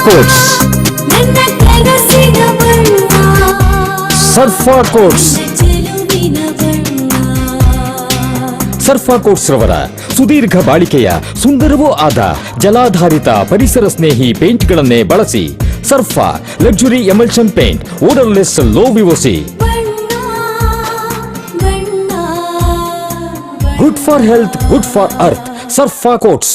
Quotes ನನ್ನ ಕನಸಿನ ಬಣ್ಣ ಸರ್ಫಾ ಕೋಟ್ಸ್ ಚೆಲುವಿನ ಬಣ್ಣ ಸರ್ಫಾ ಕೋಟ್ಸ್ ರವರ ಸುದೀರ್ಘ ಬಾಳಿಕೆಯ ಸುಂದರವೂ ಆದ ಜಲಾಧಾರಿತ ಪರಿಸರ ಸ್ನೇಹಿ ಪೇಂಟ್ಗಳನ್ನೇ ಬಳಸಿ Surfa luxury emulsion paint odourless low VOC ಬಣ್ಣ ಬಣ್ಣ good for health good for earth Surfa coats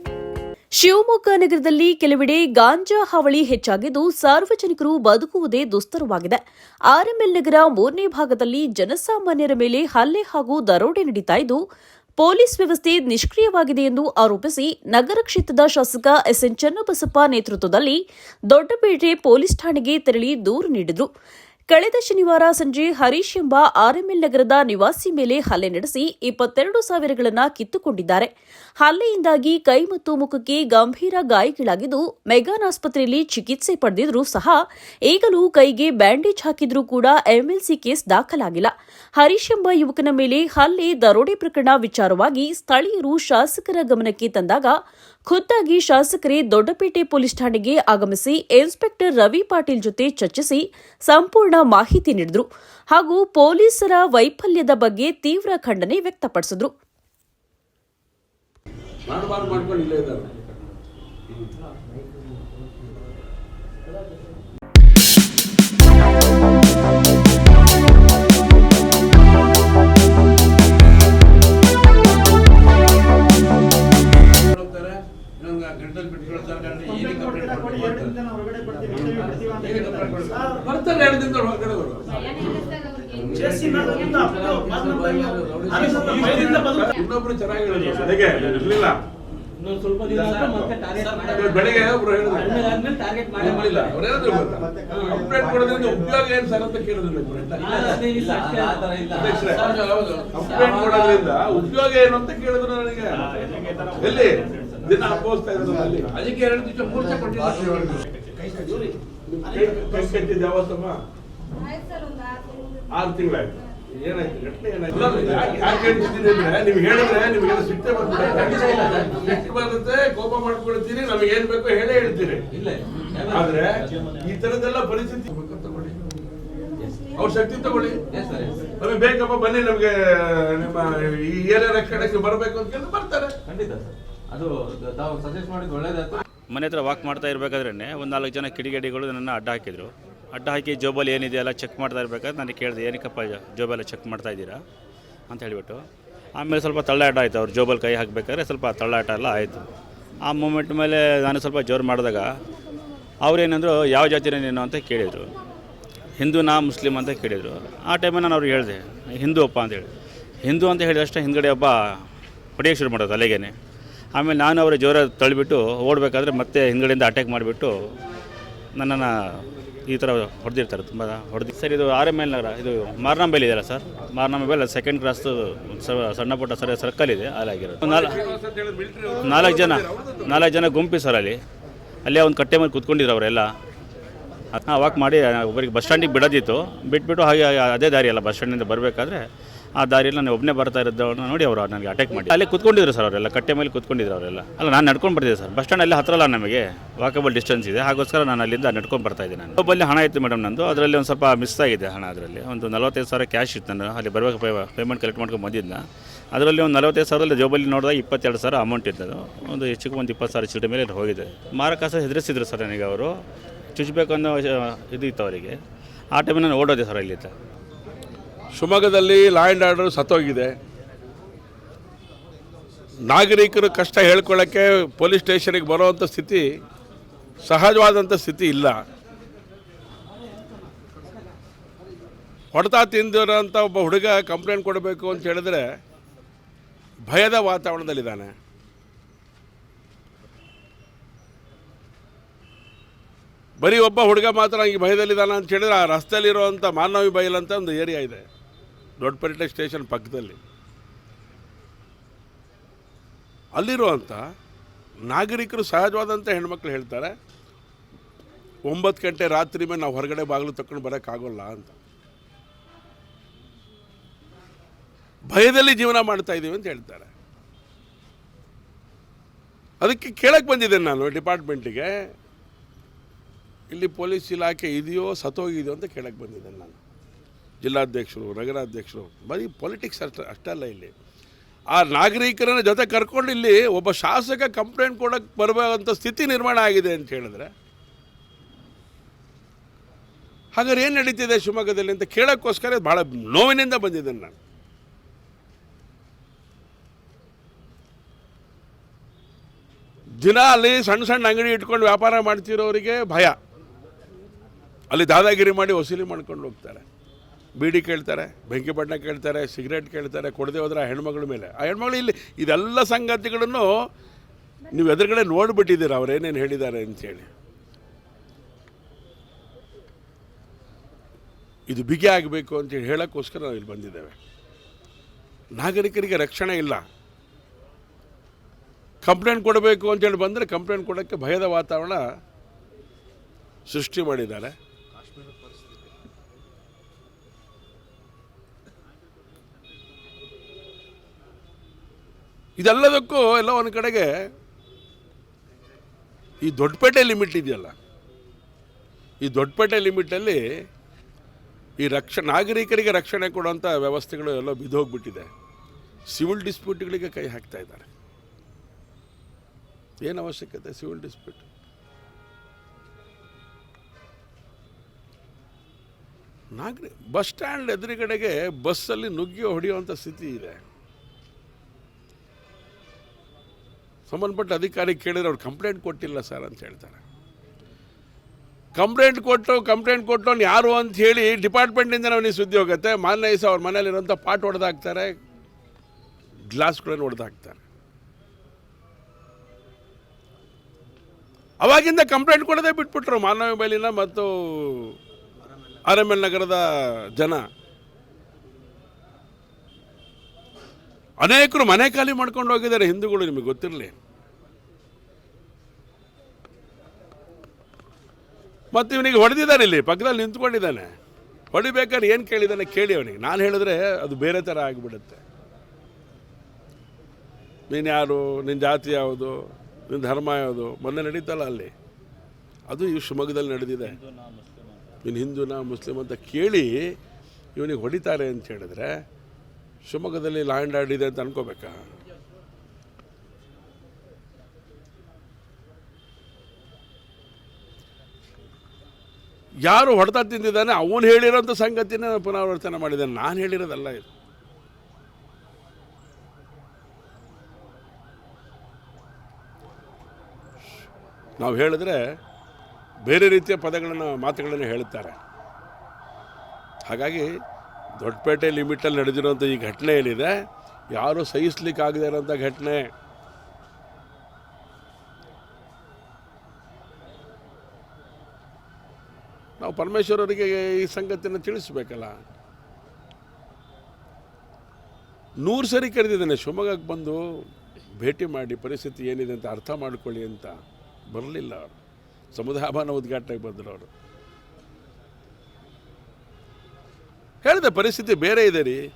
Shivamogga ನಗರದಲ್ಲಿ ಕೆಲವೆಡೆ ಗಾಂಜಾ ಹಾವಳಿ ಹೆಚ್ಚಾಗಿದ್ದು ಸಾರ್ವಜನಿಕರು ಬದುಕುವುದೇ ದುಸ್ತರವಾಗಿದೆ. ಆರ್ಎಂಎಲ್ ನಗರ ಮೂರನೇ ಭಾಗದಲ್ಲಿ ಜನಸಾಮಾನ್ಯರ ಮೇಲೆ ಹಲ್ಲೆ ಹಾಗೂ ದರೋಡೆ ನಡೀತಾ ಇದ್ದು, ಪೊಲೀಸ್ ವ್ಯವಸ್ಥೆ ನಿಷ್ಕ್ರಿಯವಾಗಿದೆ ಎಂದು ಆರೋಪಿಸಿ ನಗರ ಕ್ಷೇತ್ರದ ಶಾಸಕ ಎಸ್ಎನ್ ಚನ್ನಬಸಪ್ಪ ನೇತೃತ್ವದಲ್ಲಿ ದೊಡ್ಡಪೇಟೆ ಪೊಲೀಸ್ ಠಾಣೆಗೆ ತೆರಳಿ ದೂರು ನೀಡಿದರು. ಕಳೆದ ಶನಿವಾರ ಸಂಜೆ ಹರೀಶ್ ಎಂಬ ಆರ್ಎಂಎಲ್ ನಗರದ ನಿವಾಸಿ ಮೇಲೆ ಹಲ್ಲೆ ನಡೆಸಿ ಇಪ್ಪತ್ತೆರಡು ಸಾವಿರಗಳನ್ನು ಕಿತ್ತುಕೊಂಡಿದ್ದಾರೆ. ಹಲ್ಲೆಯಿಂದಾಗಿ ಕೈ ಮತ್ತು ಮುಖಕ್ಕೆ ಗಂಭೀರ ಗಾಯಗಳಾಗಿದ್ದು ಮೆಗಾನ್ ಆಸ್ಪತ್ರೆಯಲ್ಲಿ ಚಿಕಿತ್ಸೆ ಪಡೆದಿದ್ರೂ ಸಹ ಈಗಲೂ ಕೈಗೆ ಬ್ಯಾಂಡೇಜ್ ಹಾಕಿದ್ರೂ ಕೂಡ ಎಂಎಲ್ಸಿ ಕೇಸ್ ದಾಖಲಾಗಿಲ್ಲ. ಹರೀಶ್ ಎಂಬ ಯುವಕನ ಮೇಲೆ ಹಲ್ಲೆ ದರೋಡೆ ಪ್ರಕರಣ ವಿಚಾರವಾಗಿ ಸ್ಥಳೀಯರು ಶಾಸಕರ ಗಮನಕ್ಕೆ ತಂದಾಗ ಖುದ್ದಾಗಿ ಶಾಸಕರೇ ದೊಡ್ಡಪೇಟೆ ಪೊಲೀಸ್ ಠಾಣೆಗೆ ಆಗಮಿಸಿ ಇನ್ಸ್ಪೆಕ್ಟರ್ ರವಿ ಪಾಟೀಲ್ ಜೊತೆ ಚರ್ಚಿಸಿ ಸಂಪೂರ್ಣ ಮಾಹಿತಿ ನೀಡಿದ್ರು ಹಾಗೂ ಪೊಲೀಸರ ವೈಫಲ್ಯದ ಬಗ್ಗೆ ತೀವ್ರ ಖಂಡನೆ ವ್ಯಕ್ತಪಡಿಸಿದ್ರು. ಬಿಟ್ಕೊಳ್ತಾರೆ, ಬರ್ತಾರೆ? ಎರಡು ದಿನದಲ್ಲಿ ಹೊರಗಡೆ ಬರುವ ಇನ್ನೊಬ್ರು ಚೆನ್ನಾಗಿ ಹೇಳಿದ್ರು. ಬೆಳಗ್ಗೆ ಇರ್ಲಿಲ್ಲ. ಇನ್ನೊಂದು ಸ್ವಲ್ಪ ದಿನ ಆದ್ರೆ ಮತ್ತೆ target ಮಾಡೇ ಇವತ್ತು ಬೆಳಗ್ಗೆ ಒಬ್ರು ಹೇಳಿದ್ರು. ಕಡಿಮೆ ಆದ್ಮೇಲೆ ಮಾಡೇ ನಮ್ಮಲ್ಲಿಲ್ಲ ಅವ್ರು ಹೇಳಿದ್ರು ಗೊತ್ತಾ? ಕಂಪ್ಲೇಂಟ್ ಕೊಡೋದ್ರಿಂದ ಉಪಯೋಗ ಏನ್ ಸರ್ ಅಂತ ಕೇಳಿದ್ರು ಕಂಪ್ಲೇಂಟ್ ಕೊಡೋದ್ರಿಂದ ಉಪಯೋಗ ಏನು ಅಂತ ಕೇಳಿದ್ರು ನನಗೆ. ಎಲ್ಲಿ? ದಿನ ಅನುಭವಿಸ್ತಾ ಇರೋದು ಅಲ್ಲಿ. ಅದಕ್ಕೆ ಎರಡು ದಿವಸ ಮೂರು ದಿವಸ ಕೊಟ್ಟಿದ್ದಾರೆ ಯಾವತ್ತಮ್ಮ? ಆರು ತಿಂಗಳಾಯ್ತು. ಏನಾಯ್ತು? ಘಟನೆ ಏನಾಯ್ತು? ಯಾಕೆ- ಯಾಕೆ ಹೇಳ್ತಿದ್ದೀನಿ ಅಂದ್ರೆ ನೀವು ಹೇಳಿದ್ರೆ ನಿಮ್ಗೆ ಸಿಟ್ಟೆ ಬರ್ತದೆ ಸಿಟ್ಟು ಬರುತ್ತೆ ಕೋಪ ಮಾಡ್ಕೊಳ್ತೀರಿ ನಮಗೆ ಏನ್ ಬೇಕೋ ಹೇಳೇ ಹೇಳ್ತೀರಿ. ಇಲ್ಲ ಆದ್ರೆ ಈ ತರದೆಲ್ಲ ಪರಿಸ್ಥಿತಿ ತಗೊಳ್ಳಿ. ಅವ್ರ ಶಕ್ತಿ ತಗೊಳ್ಳಿ. ನಮಗೆ ಬೇಕಪ್ಪ ಬನ್ನಿ ನಮ್ಗೆ ನಿಮ್ಮ ಈ ಏರಿಯಾ ರಕ್ಷಣೆಗೆ ಬರಬೇಕು ಅಂತ ಬರ್ತಾರೆ. ಖಂಡಿತ ಸರ್. ಅದು ತಾವು ಸಜೆಸ್ಟ್ ಮಾಡಿದ್ದು ಒಳ್ಳೇದಾಯ್ತು. ಮನೆ ಹತ್ರ ವಾಕ್ ಮಾಡ್ತಾ ಇರಬೇಕಾದ್ರೆ ಒಂದು ನಾಲ್ಕು ಜನ ಕಿಡಿಗೇಡಿಗಳು ನನ್ನ ಅಡ್ಡ ಹಾಕಿದ್ರು. ಅಡ್ಡ ಹಾಕಿ ಜೋಬಲ್ ಏನಿದೆ ಎಲ್ಲ ಚೆಕ್ ಮಾಡ್ತಾ ಇರಬೇಕಾದ್ರೆ ನಾನು ಕೇಳಿದೆ, ಏನಕ್ಕಪ್ಪ ಜೋಬಲ್ ಚೆಕ್ ಮಾಡ್ತಾ ಇದ್ದೀರಾ? ಅಂತ ಹೇಳಿಬಿಟ್ಟು. ಆಮೇಲೆ ಸ್ವಲ್ಪ ತಳ್ಳಾಟ ಆಯಿತು, ಅವ್ರು ಜೋಬಲ್ ಕೈ ಹಾಕಬೇಕಾದ್ರೆ ಸ್ವಲ್ಪ ತಳ್ಳಾಟ ಎಲ್ಲ ಆಯಿತು. ಆ ಮೂಮೆಂಟ್ ಮೇಲೆ ನಾನು ಸ್ವಲ್ಪ ಜೋರು ಮಾಡಿದಾಗ ಅವ್ರೇನಂದ್ರು, ಯಾವ ಜಾತಿನೇ ನೀನು? ಅಂತ ಕೇಳಿದರು. ಹಿಂದೂನಾ ಮುಸ್ಲಿಮ್ ಅಂತ ಕೇಳಿದರು. ಆ ಟೈಮಲ್ಲಿ ನಾನು ಅವ್ರಿಗೆ ಹೇಳಿದೆ, ಹಿಂದೂ ಅಪ್ಪ ಅಂತೇಳಿ ಹಿಂದೂ ಅಂತ ಹೇಳಿದಷ್ಟೇ ಹಿಂದ್ಗಡೆ ಒಬ್ಬ ಹೊಡೆಯೋಕ್ಕೆ ಶುರು ಮಾಡೋದು ತಲೆಗೇನೆ. ಆಮೇಲೆ ನಾನು ಅವರ ಜೋರ ತಳ್ಳಿಬಿಟ್ಟು ಓಡಬೇಕಾದ್ರೆ ಮತ್ತೆ ಹಿಂದ್ಗಡೆಯಿಂದ ಅಟ್ಯಾಕ್ ಮಾಡಿಬಿಟ್ಟು ನನ್ನನ್ನು ಈ ಥರ ಹೊಡೆದಿರ್ತಾರೆ, ತುಂಬ ಹೊಡೆದು ಸರ್, ಇದು ಆರ್ ಎಂ ಎಲ್ ನಗರ, ಇದು ಮಾರ್ನಾಂಬೆಲ್ ಇದೆಯಲ್ಲ ಸರ್? ಮಾರ್ನಾಂಬೆಲ್ ಸೆಕೆಂಡ್ ಕ್ರಾಸ್ ಸಣ್ಣ ಪುಟ್ಟ ಸರ್ ಸರ್ಕಲ್ ಇದೆ ಅಲ್ಲಾಗಿರೋದು ನಾಲ್ಕು ನಾಲ್ಕು ಜನ ನಾಲ್ಕು ಜನ ಗುಂಪಿ ಸರ್ ಅಲ್ಲಿ. ಅಲ್ಲೇ ಒಂದು ಕಟ್ಟೆ ಮೇಲೆ ಕೂತ್ಕೊಂಡಿದ್ರು ಅವರೆಲ್ಲ. ಹಾಂ ವಾಕ್ ಮಾಡಿ ಒಬ್ಬರಿಗೆ ಬಸ್ ಸ್ಟ್ಯಾಂಡಿಗೆ ಬಿಡೋದಿತ್ತು. ಬಿಟ್ಬಿಟ್ಟು ಹಾಗೆ ಅದೇ ದಾರಿ ಅಲ್ಲ ಬಸ್ ಸ್ಟ್ಯಾಂಡಿಂದ ಬರಬೇಕಾದ್ರೆ ಆ ದಾರಿಯಲ್ಲಿ ನಾನು ಒಬ್ಬನೇ ಬರ್ತಾ ಇರೋದನ್ನ ನೋಡಿ ಅವರು ನನಗೆ ಅಟ್ಯಾಕ್ ಮಾಡಿ. ಅಲ್ಲಿ ಕೂತ್ಕೊಂಡಿದ್ರು ಸರ್ ಅವರೆಲ್ಲ, ಕಟ್ಟೆ ಮೇಲೆ ಕೂತ್ಕೊಂಡಿದ್ರು ಅವರೆಲ್ಲ. ಅಲ್ಲ, ನಾನು ನಡ್ಕೊಂಡು ಬರ್ತಿದ್ದೆ ಸರ್. ಬಸ್ ಸ್ಟ್ಯಾಂಡ್ ಅಲ್ಲಿ ಹತ್ರ ಅಲ್ಲ ನಮಗೆ ವಾಕಬಲ್ ಡಿಸ್ಟೆನ್ಸ್ ಇದೆ. ಹಾಗೋಸ್ಕರ ನಾನು ಅಲ್ಲಿಂದ ನಡ್ಕೊಂಡು ಬರ್ತಾ ಇದ್ದೆ ನಾನು. ಒಬ್ಬಲ್ಲಿ ಹಣ ಇತ್ತು ಮೇಡಮ್ ನಂದು, ಅದರಲ್ಲಿ ಒಂದು ಸ್ವಲ್ಪ ಮಿಸ್ ಆಗಿದೆ ಹಣ ಅದರಲ್ಲಿ. ಒಂದು ನಲವತ್ತೈದು ಸಾವಿರ ಕ್ಯಾಶ್ ಇತ್ತು ನಾನು ಅಲ್ಲಿ ಬರಬೇಕು ಪೇಮೆಂಟ್ ಕಲೆಕ್ಟ್ ಮಾಡ್ಕೊಂಡು ಬಂದಿದ್ದ ಅದರಲ್ಲಿ ಒಂದು ನಲವತ್ತೈದು ಸಾವಿರದಲ್ಲಿ ಜೋಬಲ್ಲಿ ನೋಡಿದಾಗ ಇಪ್ಪತ್ತೆರಡು ಸಾವಿರ ಅಮೌಂಟ್ ಇದ್ದದು ಒಂದು ಹೆಚ್ಚಿಗೆ ಒಂದು ಇಪ್ಪತ್ತು ಸಾವಿರ ಚಿಲ್ಲರೆ ಮೇಲೆ ಹೋಗಿದೆ. ಮಾರಕಾಸ ಹೆದರಿಸಿದ್ರು ಸರ್ ನನಗೆ ಅವರು. ಚುಚ್ಚಬೇಕು ಅನ್ನೋ, ಇದು ಇತ್ತು ಅವರಿಗೆ. ಆ ಟೈಮಲ್ಲಿ ನಾನು ಓಡೋದೆ ಸರ್ ಇಲ್ಲಿಂದ ಶಿವಮೊಗ್ಗದಲ್ಲಿ ಲಾ ಆ್ಯಂಡ್ ಆರ್ಡರ್ ಸತ್ತೋಗಿದೆ. ನಾಗರಿಕರು ಕಷ್ಟ ಹೇಳ್ಕೊಳ್ಳೋಕ್ಕೆ ಪೊಲೀಸ್ ಸ್ಟೇಷನಿಗೆ ಬರೋವಂಥ ಸ್ಥಿತಿ ಸಹಜವಾದಂಥ ಸ್ಥಿತಿ ಇಲ್ಲ. ಹೊಡೆತ ತಿಂದಿರೋಂಥ ಒಬ್ಬ ಹುಡುಗ ಕಂಪ್ಲೇಂಟ್ ಕೊಡಬೇಕು ಅಂತ ಹೇಳಿದ್ರೆ ಭಯದ ವಾತಾವರಣದಲ್ಲಿದ್ದಾನೆ. ಬರೀ ಒಬ್ಬ ಹುಡುಗ ಮಾತ್ರ ಈ ಭಯದಲ್ಲಿದ್ದಾನೆ ಅಂತ ಹೇಳಿದ್ರೆ ಆ ರಸ್ತೆಯಲ್ಲಿರುವಂಥ ಮಾನವಿ ಬೈಲ್ ಅಂತ ಒಂದು ಏರಿಯಾ ಇದೆ. ದೊಡ್ಡಪೇಟೆ ಸ್ಟೇಷನ್ ಪಕ್ಕದಲ್ಲಿ. ಅಲ್ಲಿರುವಂಥ ನಾಗರಿಕರು ಸಹಜವಾದಂಥ ಹೆಣ್ಮಕ್ಳು ಹೇಳ್ತಾರೆ, ಒಂಬತ್ತು ಗಂಟೆ ರಾತ್ರಿ ಮೇಲೆ ನಾವು ಹೊರಗಡೆ ಬಾಗಿಲು ತಕೊಂಡು ಬರೋಕ್ಕಾಗೋಲ್ಲ ಅಂತ. ಭಯದಲ್ಲಿ ಜೀವನ ಮಾಡ್ತಾ ಇದ್ದೀವಿ ಅಂತ ಹೇಳ್ತಾರೆ. ಅದಕ್ಕೆ ಕೇಳಕ್ಕೆ ಬಂದಿದ್ದೇನೆ ನಾನು ಡಿಪಾರ್ಟ್ಮೆಂಟಿಗೆ. ಇಲ್ಲಿ ಪೊಲೀಸ್ ಇಲಾಖೆ ಇದೆಯೋ ಸತ್ತೋಗಿದೆಯೋ ಅಂತ ಕೇಳಕ್ಕೆ ಬಂದಿದ್ದೇನೆ ನಾನು. ಜಿಲ್ಲಾಧ್ಯಕ್ಷರು, ನಗರಾಧ್ಯಕ್ಷರು, ಬರೀ ಪೊಲಿಟಿಕ್ಸ್ ಅಷ್ಟ, ಅಷ್ಟಲ್ಲ ಇಲ್ಲಿ. ಆ ನಾಗರಿಕರನ್ನ ಜೊತೆ ಕರ್ಕೊಂಡು ಇಲ್ಲಿ ಒಬ್ಬ ಶಾಸಕ ಕಂಪ್ಲೇಂಟ್ ಕೊಡೋಕ್ಕೆ ಬರಬೇಕಂತ ಸ್ಥಿತಿ ನಿರ್ಮಾಣ ಆಗಿದೆ ಅಂತ ಹೇಳಿದ್ರೆ, ಹಾಗಾದ್ರೆ ಏನು ನಡೀತಿದೆ ಶಿವಮೊಗ್ಗದಲ್ಲಿ ಅಂತ ಕೇಳೋಕ್ಕೋಸ್ಕರ ಭಾಳ ನೋವಿನಿಂದ ಬಂದಿದ್ದೇನೆ ನಾನು. ದಿನ ಅಲ್ಲಿ ಸಣ್ಣ ಸಣ್ಣ ಅಂಗಡಿ ಇಟ್ಕೊಂಡು ವ್ಯಾಪಾರ ಮಾಡ್ತಿರೋರಿಗೆ ಭಯ. ಅಲ್ಲಿ ದಾದಾಗಿರಿ ಮಾಡಿ ವಸೂಲಿ ಮಾಡ್ಕೊಂಡು ಹೋಗ್ತಾರೆ. ಬೀಡಿ ಕೇಳ್ತಾರೆ, ಬೆಂಕಿ ಬಣ್ಣ ಕೇಳ್ತಾರೆ, ಸಿಗರೇಟ್ ಕೇಳ್ತಾರೆ, ಕೊಡದೆ ಹೋದ್ರೆ ಆ ಹೆಣ್ಮಗಳ ಮೇಲೆ. ಆ ಹೆಣ್ಮಗಳು ಇಲ್ಲಿ, ಇದೆಲ್ಲ ಸಂಗತಿಗಳನ್ನು ನೀವು ಎದುರುಗಡೆ ನೋಡಿಬಿಟ್ಟಿದ್ದೀರ ಅವರೇನೇನು ಹೇಳಿದ್ದಾರೆ ಅಂತೇಳಿ. ಇದು ಬಿಗಿ ಆಗಬೇಕು ಅಂತೇಳಿ ಹೇಳೋಕ್ಕೋಸ್ಕರ ನಾವು ಇಲ್ಲಿ ಬಂದಿದ್ದೇವೆ. ನಾಗರಿಕರಿಗೆ ರಕ್ಷಣೆ ಇಲ್ಲ. ಕಂಪ್ಲೇಂಟ್ ಕೊಡಬೇಕು ಅಂತೇಳಿ ಬಂದರೆ ಕಂಪ್ಲೇಂಟ್ ಕೊಡೋಕ್ಕೆ ಭಯದ ವಾತಾವರಣ ಸೃಷ್ಟಿ ಮಾಡಿದ್ದಾರೆ. ಇದೆಲ್ಲದಕ್ಕೂ ಎಲ್ಲ ಒಂದು ಕಡೆಗೆ ಈ ದೊಡ್ಡಪೇಟೆ ಲಿಮಿಟ್ ಇದೆಯಲ್ಲ, ಈ ದೊಡ್ಡಪೇಟೆ ಲಿಮಿಟಲ್ಲಿ ಈ ರಕ್ಷ, ನಾಗರಿಕರಿಗೆ ರಕ್ಷಣೆ ಕೊಡುವಂಥ ವ್ಯವಸ್ಥೆಗಳು ಎಲ್ಲ ಬಿದ್ದೋಗ್ಬಿಟ್ಟಿದೆ. ಸಿವಿಲ್ ಡಿಸ್ಪ್ಯೂಟ್ಗಳಿಗೆ ಕೈ ಹಾಕ್ತಾ ಇದ್ದಾರೆ. ಏನು ಅವಶ್ಯಕತೆ ಸಿವಿಲ್ ಡಿಸ್ಪ್ಯೂಟ್? ನಾಗರಿ, ಬಸ್ ಸ್ಟ್ಯಾಂಡ್ ಎದುರುಗಡೆಗೆ ಬಸ್ಸಲ್ಲಿ ನುಗ್ಗಿ ಹೊಡೆಯುವಂಥ ಸ್ಥಿತಿ ಇದೆ. ಸಂಬಂಧಪಟ್ಟ ಅಧಿಕಾರಿ ಕೇಳಿದರೆ ಅವ್ರು ಕಂಪ್ಲೇಂಟ್ ಕೊಟ್ಟಿಲ್ಲ ಸರ್ ಅಂತ ಹೇಳ್ತಾರೆ. ಕಂಪ್ಲೇಂಟ್ ಕೊಟ್ಟು ಕಂಪ್ಲೇಂಟ್ ಕೊಟ್ಟವ್ನು ಯಾರು ಅಂತ ಹೇಳಿ ಡಿಪಾರ್ಟ್ಮೆಂಟಿಂದ ಅವನಿಗೆ ಸುದ್ದಿ ಹೋಗುತ್ತೆ. ಮಾನ್ಯ ದಿವಸ ಅವ್ರ ಮನೇಲಿರುವಂಥ ಪಾಟ್ ಹೊಡೆದಾಕ್ತಾರೆ ಗ್ಲಾಸ್ಗಳನ್ನು ಹೊಡೆದಾಕ್ತಾರೆ ಅವಾಗಿಂದ ಕಂಪ್ಲೇಂಟ್ ಕೊಡದೆ ಬಿಟ್ಬಿಟ್ರು ಮಾನವ ಬೈಲಿನ ಮತ್ತು ಆರ್ ಎಂ ಎಲ್ ನಗರದ ಜನ. ಅನೇಕರು ಮನೆ ಖಾಲಿ ಮಾಡ್ಕೊಂಡು ಹೋಗಿದ್ದಾರೆ, ಹಿಂದೂಗಳು ನಿಮಗೆ ಗೊತ್ತಿರಲಿ. ಮತ್ತು ಇವನಿಗೆ ಹೊಡೆದಿದ್ದಾನೆ ಇಲ್ಲಿ, ಪಕ್ಕದಲ್ಲಿ ನಿಂತ್ಕೊಂಡಿದ್ದಾನೆ. ಹೊಡಿಬೇಕಾದ್ರೆ ಏನು ಕೇಳಿದ್ದಾನೆ ಕೇಳಿ ಅವನಿಗೆ. ನಾನು ಹೇಳಿದ್ರೆ ಅದು ಬೇರೆ ಥರ ಆಗಿಬಿಡುತ್ತೆ. ನೀನು ಯಾರು? ನಿನ್ನ ಜಾತಿ ಯಾವುದು? ನಿನ್ನ ಧರ್ಮ ಯಾವುದು? ಮೊನ್ನೆ ನಡೀತಲ್ಲ ಅಲ್ಲಿ. ಅದು ಈ ಶಿವಮೊಗ್ಗದಲ್ಲಿ ನಡೆದಿದೆ. ನೀನು ಹಿಂದೂನಾ ಮುಸ್ಲಿಮ್ ಅಂತ ಕೇಳಿ ಇವನಿಗೆ ಹೊಡಿತಾರೆ ಅಂತ ಹೇಳಿದ್ರೆ ಶಿವಮೊಗ್ಗದಲ್ಲಿ ಲ್ಯಾಂಡ್ ಆಡಿದೆ ಅಂತ ಅನ್ಕೋಬೇಕಾ? ಯಾರು ಹೊಡೆತ ತಿಂದಿದ್ದಾನೆ ಅವನು ಹೇಳಿರೋಂಥ ಸಂಗತಿನ ಪುನರಾವರ್ತನೆ ಮಾಡಿದ್ದಾನೆ. ನಾನು ಹೇಳಿರೋದಲ್ಲ ಇದು. ನಾವು ಹೇಳಿದ್ರೆ ಬೇರೆ ರೀತಿಯ ಪದಗಳನ್ನು, ಮಾತುಗಳನ್ನು ಹೇಳುತ್ತಾರೆ. ಹಾಗಾಗಿ ದೊಡ್ಡಪೇಟೆ ಲಿಮಿಟಲ್ಲಿ ನಡೆದಿರುವಂಥ ಈ ಘಟನೆ ಏನಿದೆ, ಯಾರೂ ಸಹಿಸ್ಲಿಕ್ಕಾಗದೇ ಇರೋಂಥ ಘಟನೆ ನಾವು ಪರಮೇಶ್ವರರಿಗೆ ಈ ಸಂಗತಿಯನ್ನು ತಿಳಿಸ್ಬೇಕಲ್ಲ? ನೂರು ಸರಿ ಕರೆದಿದ್ದಾನೆ, ಶಿವಮೊಗ್ಗಕ್ಕೆ ಬಂದು ಭೇಟಿ ಮಾಡಿ, ಪರಿಸ್ಥಿತಿ ಏನಿದೆ ಅಂತ ಅರ್ಥ ಮಾಡ್ಕೊಳ್ಳಿ ಅಂತ. ಬರಲಿಲ್ಲ ಅವರು. ಸಮುದಾಯ ಭವನ ಉದ್ಘಾಟನೆಗೆ ಬಂದರು ಅವರು. ಹೇಳಿದೆ, ಪರಿಸ್ಥಿತಿ ಬೇರೆ ಇದೆ ರೀ.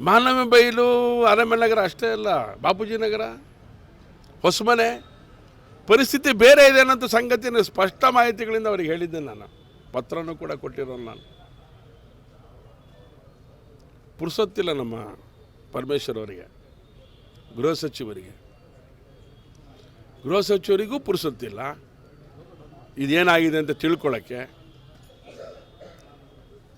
ಮಾನವ ಬೈಲು ಅರಮ್ಯ ನಗರ ಅಷ್ಟೇ ಅಲ್ಲ, ಬಾಪೂಜಿ ನಗರ, ಹೊಸಮನೆ. ಪರಿಸ್ಥಿತಿ ಬೇರೆ ಇದೆ ಅನ್ನೋಂಥ ಸಂಗತಿನ ಸ್ಪಷ್ಟ ಮಾಹಿತಿಗಳಿಂದ ಅವ್ರಿಗೆ ಹೇಳಿದ್ದೆ ನಾನು. ಪತ್ರನೂ ಕೂಡ ಕೊಟ್ಟಿರೋನು ನಾನು. ಪುರ್ಸೊತ್ತಿಲ್ಲ ನಮ್ಮ ಪರಮೇಶ್ವರ್ ಅವರಿಗೆ, ಗೃಹ ಸಚಿವರಿಗೆ. ಗೃಹ ಸಚಿವರಿಗೂ ಪುರ್ಸೊತ್ತಿಲ್ಲ. ಇದೇನಾಗಿದೆ ಅಂತ ತಿಳ್ಕೊಳ್ಳೋಕ್ಕೆ.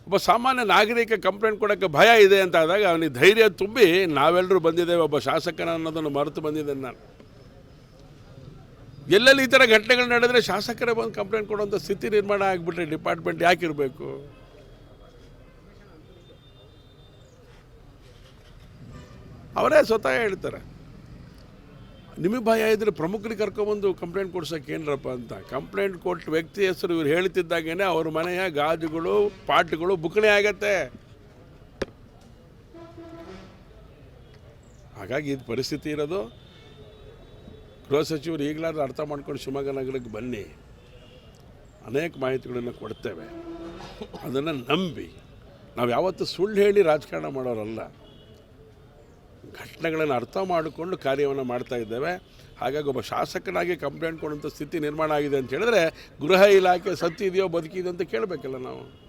ಒಬ್ಬ ಸಾಮಾನ್ಯ ನಾಗರಿಕ ಕಂಪ್ಲೇಂಟ್ ಕೊಡೋಕ್ಕೆ ಭಯ ಇದೆ ಅಂತ ಆದಾಗ ಅವನಿಗೆ ಧೈರ್ಯ ತುಂಬಿ ನಾವೆಲ್ಲರೂ ಬಂದಿದ್ದೇವೆ, ಒಬ್ಬ ಶಾಸಕನ ಅನ್ನೋದನ್ನು ಮರೆತು ಬಂದಿದ್ದೇನೆ ನಾನು. ಎಲ್ಲೆಲ್ಲಿ ಈ ಥರ ಘಟನೆಗಳು ನಡೆದರೆ ಶಾಸಕರೇ ಬಂದು ಕಂಪ್ಲೇಂಟ್ ಕೊಡುವಂಥ ಸ್ಥಿತಿ ನಿರ್ಮಾಣ ಆಗಿಬಿಟ್ರೆ ಡಿಪಾರ್ಟ್ಮೆಂಟ್ ಯಾಕಿರಬೇಕು? ಅವರೇ ಸ್ವತಃ ಹೇಳ್ತಾರೆ. ನಿಮಗೆ ಭಯ ಇದ್ರೆ ಪ್ರಮುಖರಿಗೆ ಕರ್ಕೊಂಬಂದು ಕಂಪ್ಲೇಂಟ್ ಕೊಡ್ಸೋಕೆ ಏನರಪ್ಪ ಅಂತ. ಕಂಪ್ಲೇಂಟ್ ಕೊಟ್ಟು ವ್ಯಕ್ತಿ ಹೆಸರು ಇವ್ರು ಹೇಳ್ತಿದ್ದಾಗೇನೆ ಅವ್ರ ಮನೆಯ ಗಾಜುಗಳು, ಪಾಟ್ಗಳು ಬುಕಣೆ ಆಗತ್ತೆ. ಹಾಗಾಗಿ ಇದು ಪರಿಸ್ಥಿತಿ ಇರೋದು. ಗೃಹ ಸಚಿವರು ಈಗಲಾದರೂ ಅರ್ಥ ಮಾಡ್ಕೊಂಡು ಶಿವಮೊಗ್ಗ ನಗರಕ್ಕೆ ಬನ್ನಿ. ಅನೇಕ ಮಾಹಿತಿಗಳನ್ನು ಕೊಡ್ತೇವೆ. ಅದನ್ನು ನಂಬಿ. ನಾವು ಯಾವತ್ತೂ ಸುಳ್ಳು ಹೇಳಿ ರಾಜಕಾರಣ ಮಾಡೋರಲ್ಲ. ಘಟನೆಗಳನ್ನು ಅರ್ಥ ಮಾಡಿಕೊಂಡು ಕಾರ್ಯವನ್ನು ಮಾಡ್ತಾ ಇದ್ದೇವೆ. ಹಾಗಾಗಿ ಒಬ್ಬ ಶಾಸಕನಾಗಿ ಕಂಪ್ಲೇಂಟ್ ಕೊಡುವಂಥ ಸ್ಥಿತಿ ನಿರ್ಮಾಣ ಆಗಿದೆ ಅಂತ ಹೇಳಿದ್ರೆ ಗೃಹ ಇಲಾಖೆ ಸತ್ತಿದೆಯೋ ಬದುಕಿದೆಯೋ ಅಂತ ಕೇಳಬೇಕಲ್ಲ ನಾವು.